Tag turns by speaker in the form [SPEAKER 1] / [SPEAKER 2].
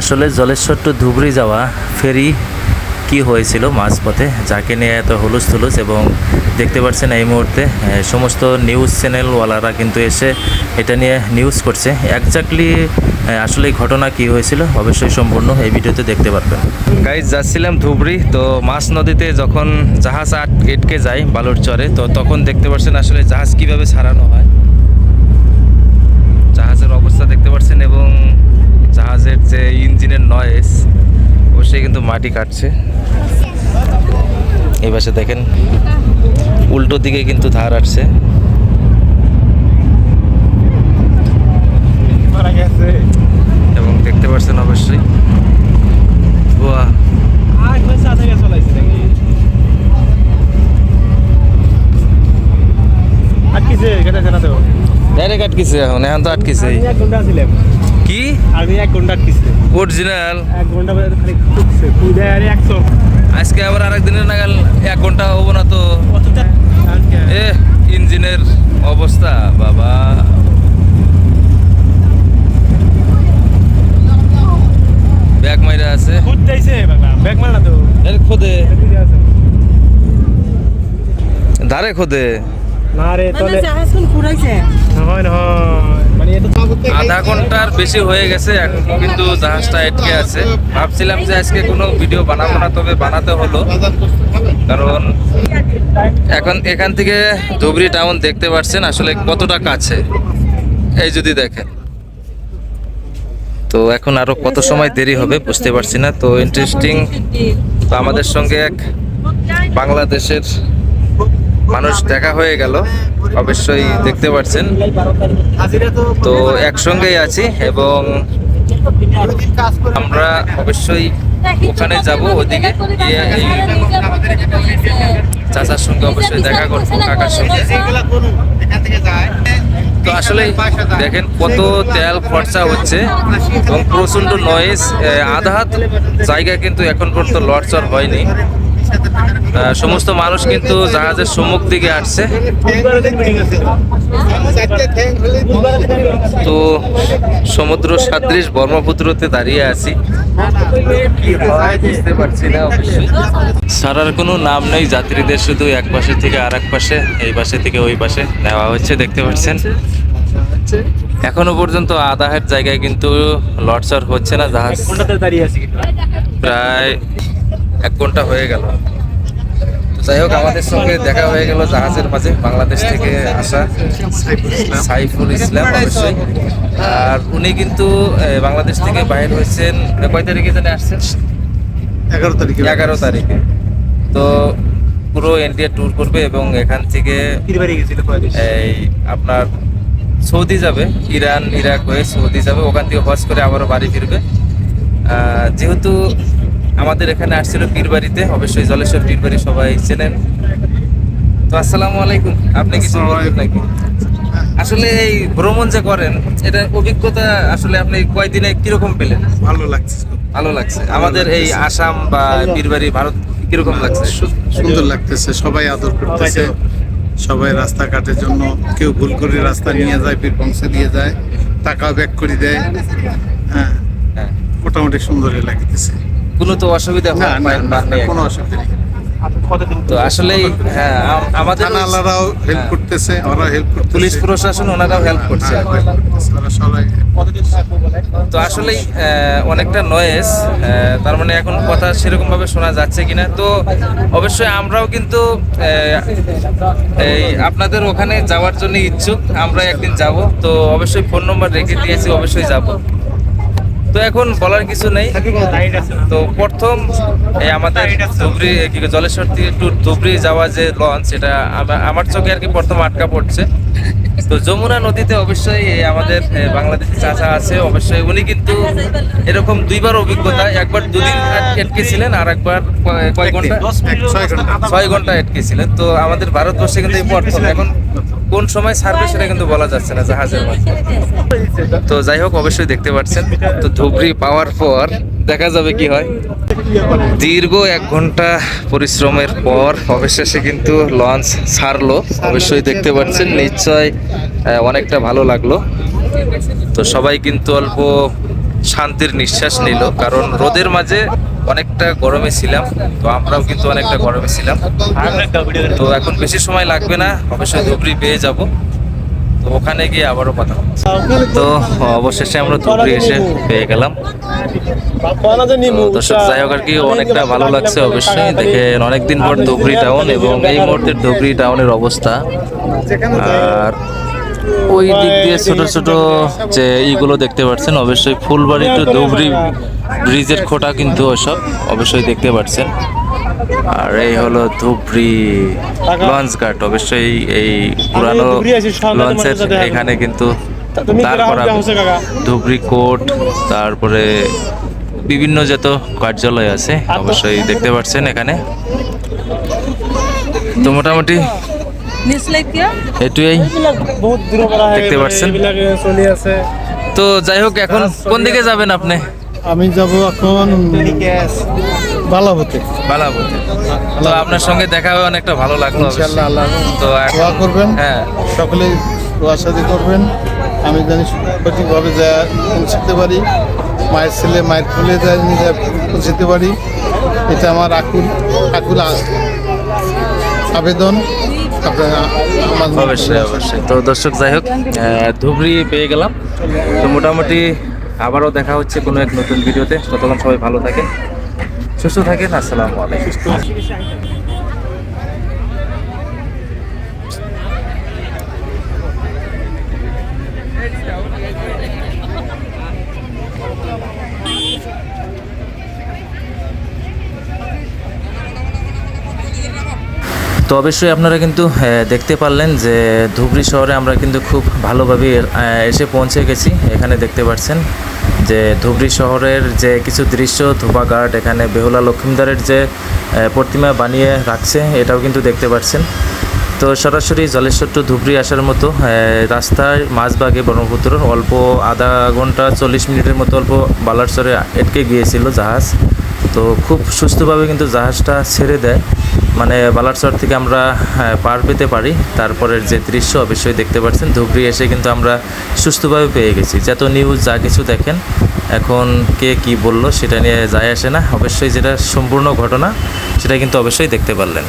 [SPEAKER 1] আসলে জলেশ্বর টু ধুবড়ি যাওয়া ফেরি কি হয়েছিল মাঝপথে? যাকে নিয়ে এত হুলুস থুলুস এবং দেখতে পাচ্ছেন এই মুহূর্তে সমস্ত নিউজ চ্যানেলওয়ালারা কিন্তু এসে এটা নিয়ে নিউজ করছে। একজাক্টলি আসলে এই ঘটনা কি হয়েছিল? অবশ্যই সম্পূর্ণ এই ভিডিওতে দেখতে পারবেন। গাইজ যাচ্ছিলাম ধুবড়ি, তো মাছ নদীতে যখন জাহাজ আট এটকে যায় বালুর চরে তো তখন দেখতে পাচ্ছেন আসলে জাহাজ কীভাবে ছাড়ানো হয়। জাহাজের অবস্থা দেখতে পাচ্ছেন এবং জাহাজের যে ইঞ্জিনের নয়েস অবশ্যই কিন্তু মাটি কাটছে। এই পাশে দেখেন উল্টো দিকে কিন্তু ধার আসছে। এবং দেখতে পাচ্ছেন অবশ্যই ডাইরেক্ট আটকিছে এখন এখন তো আটকিছে কি?
[SPEAKER 2] আমি এক ঘণ্টা
[SPEAKER 1] অরিজিনাল
[SPEAKER 2] এক ঘণ্টা খালি খুঁজছে খুঁজে আরে একশো।
[SPEAKER 1] আজকে আবার আরেক দিনের নাগাল এক ঘণ্টা হব না তো। এ ইঞ্জিনের অবস্থা বাবা। ব্যাগ মাইরা আছে।
[SPEAKER 2] খুঁজতেইছে বাবা। ব্যাগ মারা তো।
[SPEAKER 1] এর খোদে।
[SPEAKER 2] আছে।
[SPEAKER 1] ধারে খোদে।
[SPEAKER 2] না রে
[SPEAKER 3] মানে
[SPEAKER 2] তলে
[SPEAKER 3] জাহাজখন ঘুরাইছে।
[SPEAKER 2] হয় না মানে
[SPEAKER 1] আধা ঘণ্টার বেশি হয়ে গেছে, এখন কিন্তু জাহাজটা আটকে আছে। ভাবছিলাম যে আজকে কোনো ভিডিও বানাবো না, তবে বানাতে হলো। কারণ এখন এখান থেকে ধুবড়ি টাউন দেখতে পাচ্ছেন আসলে কতটা কাছে। এই যদি দেখেন। তো এখন আরও কত সময় দেরি হবে বুঝতে পারছি না। তো ইন্টারেস্টিং তো আমাদের সঙ্গে এক বাংলাদেশের মানুষ দেখা হয়ে গেল, অবশ্যই দেখতে পাচ্ছেন তো একসঙ্গেই আছি এবং আমরা অবশ্যই ওখানে যাব, ওদিকে চাচার সঙ্গে অবশ্যই দেখা করব, কাকার সঙ্গে। তো আসলে দেখেন কত তেল খরচা হচ্ছে এবং প্রচণ্ড নয়েজ আধা জায়গা কিন্তু এখন পর্যন্ত লড়চড় হয়নি। সমস্ত মানুষ কিন্তু জাহাজের সম্মুখ দিকে আসছে। তো সমুদ্র সাদৃশ ব্রহ্মপুত্রতে দাঁড়িয়ে আছি। কি বুঝতে পারছি না অবশ্যই সারার কোনো নাম নেই যাত্রীদের শুধু এক পাশে থেকে আর এক পাশে এই পাশে থেকে ওই পাশে নেওয়া হচ্ছে দেখতে পাচ্ছেন। এখনও পর্যন্ত আদাহের জায়গায় কিন্তু লটচর হচ্ছে না জাহাজ। প্রায় এক ঘণ্টা হয়ে গেল। যাই হোক আমাদের সঙ্গে দেখা হয়ে গেল জাহাজের মাঝে বাংলাদেশ থেকে আসা সাইফুল ইসলাম অবশ্যই। আর উনি কিন্তু বাংলাদেশ থেকে বাইর হয়েছেন কয় তারিখে জানে আসছেন?
[SPEAKER 4] এগারো তারিখে।
[SPEAKER 1] এগারো তারিখে। তো পুরো ইন্ডিয়া ট্যুর করবে এবং এখান থেকে এই আপনার সৌদি যাবে ইরান ইরাক হয়ে সৌদি যাবে। ওখান থেকে হজ করে আবারও বাড়ি ফিরবে। যেহেতু আমাদের এখানে আসছিল পীরবাড়িতে অবশ্যই জলেশ্বর পীরবাড়ি সবাই চেনেন। তো আসসালামু আলাইকুম আপনি কিছু বলবেন নাকি? আসলে এই ভ্রমণ যে করেন এটা অভিজ্ঞতা আসলে আপনি কয়দিনে কীরকম পেলেন?
[SPEAKER 4] ভালো লাগছে।
[SPEAKER 1] ভালো লাগছে। আমাদের এই আসাম বা পীরবাড়ি ভারত কীরকম লাগছে?
[SPEAKER 4] সু- সুন্দর লাগতেছে সবাই আদর করতেছে। সবাই রাস্তাঘাটের জন্য কেউ ভুল করে রাস্তা নিয়ে যায় পীর পৌঁছে দিয়ে যায় টাকা ব্যাক করে দেয়। হ্যাঁ
[SPEAKER 1] হ্যাঁ।
[SPEAKER 4] মোটামুটি সুন্দরই লাগতেছে।
[SPEAKER 1] কোনো তো অসুবিধা হয়-
[SPEAKER 4] না কোনো অসুবিধা নেই।
[SPEAKER 1] তো আসলেই হ্যাঁ আমাদের
[SPEAKER 4] থানাওয়ালারাও হেল্প
[SPEAKER 1] হ্যাঁ।
[SPEAKER 4] করতেছে ওরা হেল্প করতেছে।
[SPEAKER 1] পুলিশ প্রশাসন ওনারাও হেল্প করছে
[SPEAKER 4] হ্যাঁ,
[SPEAKER 2] বলে
[SPEAKER 1] তো আসলেই অনেকটা নয়েস তার মানে এখন কথা সেরকম ভাবে শোনা যাচ্ছে কিনা। তো অবশ্যই আমরাও কিন্তু এই আপনাদের ওখানে যাওয়ার জন্য ইচ্ছুক। আমরা একদিন যাব। তো অবশ্যই ফোন নম্বর রেখে দিয়েছি অবশ্যই যাব। তো এখন বলার কিছু নেই। তো প্রথম, এই আমাদের ধুবড়ি জলেশ্বর থেকে একটু ধুবড়ি যাওয়া যে লঞ্চ এটা আমার চোখে আর কি প্রথম আটকা পড়ছে। তো যমুনা নদীতে অবশ্যই আমাদের বাংলাদেশি চাচা আছে অবশ্যই উনি কিন্তু এরকম দুইবার অভিজ্ঞতা একবার দুদিন আটকে ছিলেন আর একবার কয়-
[SPEAKER 2] ঘণ্টা?
[SPEAKER 4] ছয়
[SPEAKER 1] ঘণ্টা। আটকে ছিলেন তো আমাদের ভারতবর্ষে কিন্তু এই প্রথম এখন কোন সময় ছাড়বে সেটা কিন্তু বলা যাচ্ছে না জাহাজের মাঝে তো যাই হোক অবশ্যই দেখতে পাচ্ছেন। তো ধুবড়ি পাওয়ার পর দেখা যাবে কি হয়। দীর্ঘ এক ঘণ্টা পরিশ্রমের পর অবশেষে কিন্তু লঞ্চ ছাড়লো। অবশ্যই দেখতে পাচ্ছেন, নিশ্চয় অনেকটা ভালো লাগল। তো সবাই কিন্তু অল্প শান্তির নিঃশ্বাস নিল, কারণ রোদের মাঝে অনেকটা গরমে ছিলাম, তো আমরাও কিন্তু অনেকটা গরমে ছিলাম। তো এখন বেশি সময় লাগবে না, অবশ্যই ধুবড়ি পেয়ে যাব। তো ওখানে গিয়ে আবারও কথা তো অবশেষে আমরা ধুবড়ি এসে পেয়ে গেলাম। দর্শক যাই হোক আর কি অনেকটা ভালো লাগছে অবশ্যই। দেখেন অনেকদিন পর ধুবড়ি টাউন এবং এই মুহূর্তে ধুবড়ি টাউনের অবস্থা। আর ওই দিক দিয়ে ছোট ছোট যে ইগুলো দেখতে পাচ্ছেন অবশ্যই ফুলবাড়ি টু ধুবড়ি ব্রিজের খোটা কিন্তু ওসব অবশ্যই দেখতে পাচ্ছেন। আর এই হলো ধুবড়ি লঞ্চ ঘাট। অবশ্যই এই পুরানো লঞ্চের এখানে কিন্তু
[SPEAKER 2] কাকা?
[SPEAKER 1] ধুবড়ি কোর্ট তারপরে বিভিন্ন যত কার্যালয় আছে অবশ্যই দেখতে পাচ্ছেন এখানে। তো মোটামুটি এটুই।
[SPEAKER 2] হয়ে
[SPEAKER 1] দেখতে পাচ্ছেন? তো যাই হোক এখন কোন দিকে যাবেন আপনি?
[SPEAKER 4] আমি যাব এখন বালাবতে।
[SPEAKER 1] বালাবতে। তো আপনার সঙ্গে দেখা হয়ে অনেকটা ভালো লাগল।
[SPEAKER 4] ইনশাআল্লাহ আল্লাহ
[SPEAKER 1] তো
[SPEAKER 4] দোয়া করবেন
[SPEAKER 1] হ্যাঁ।
[SPEAKER 4] সকলে দোয়ার সাথে করবেন। আমি জানি সঠিকভাবে যা পৌঁছতে পারি মায়ের ছেলে মায়ের কোলে যায় নিজে পৌঁছতে পারি এটা আমার আকুল আকুল আবেদন।
[SPEAKER 1] অবশ্যই অবশ্যই। তো দর্শক যাই হোক ধুবড়ি পেয়ে গেলাম। তো মোটামুটি আবারও দেখা হচ্ছে কোনো এক নতুন ভিডিওতে। ততক্ষণ সবাই ভালো থাকেন। সুস্থ থাকেন, আসসালামু আলাইকুম। তো অবশ্যই আপনারা কিন্তু দেখতে পারলেন যে ধুবড়ি শহরে আমরা কিন্তু খুব ভালোভাবে এসে পৌঁছে গেছি। এখানে দেখতে পাচ্ছেন যে ধুবড়ি শহরের যে কিছু দৃশ্য ধোপাঘাট এখানে বেহুলা লক্ষ্মীদারের যে প্রতিমা বানিয়ে রাখছে, এটাও কিন্তু দেখতে পাচ্ছেন। তো সরাসরি জলেশ্বর টু ধুবড়ি আসার মতো রাস্তায় মাঝবাগে ব্রহ্মপুত্র অল্প আধা ঘণ্টা চল্লিশ মিনিটের মতো অল্প বালারসরে আটকে গিয়েছিল জাহাজ। তো খুব সুস্থভাবে কিন্তু জাহাজটা ছেড়ে দেয়। মানে বালারচর থেকে আমরা হ্যাঁ, পার পেতে পারি। তারপরের যে দৃশ্য অবশ্যই দেখতে পাচ্ছেন। ধুবড়ি এসে কিন্তু আমরা সুস্থভাবে পেয়ে গেছি। যত নিউজ যা কিছু দেখেন এখন কে কি বলল সেটা নিয়ে যায় আসে না। অবশ্যই যেটা সম্পূর্ণ ঘটনা সেটা কিন্তু অবশ্যই দেখতে পারলেন।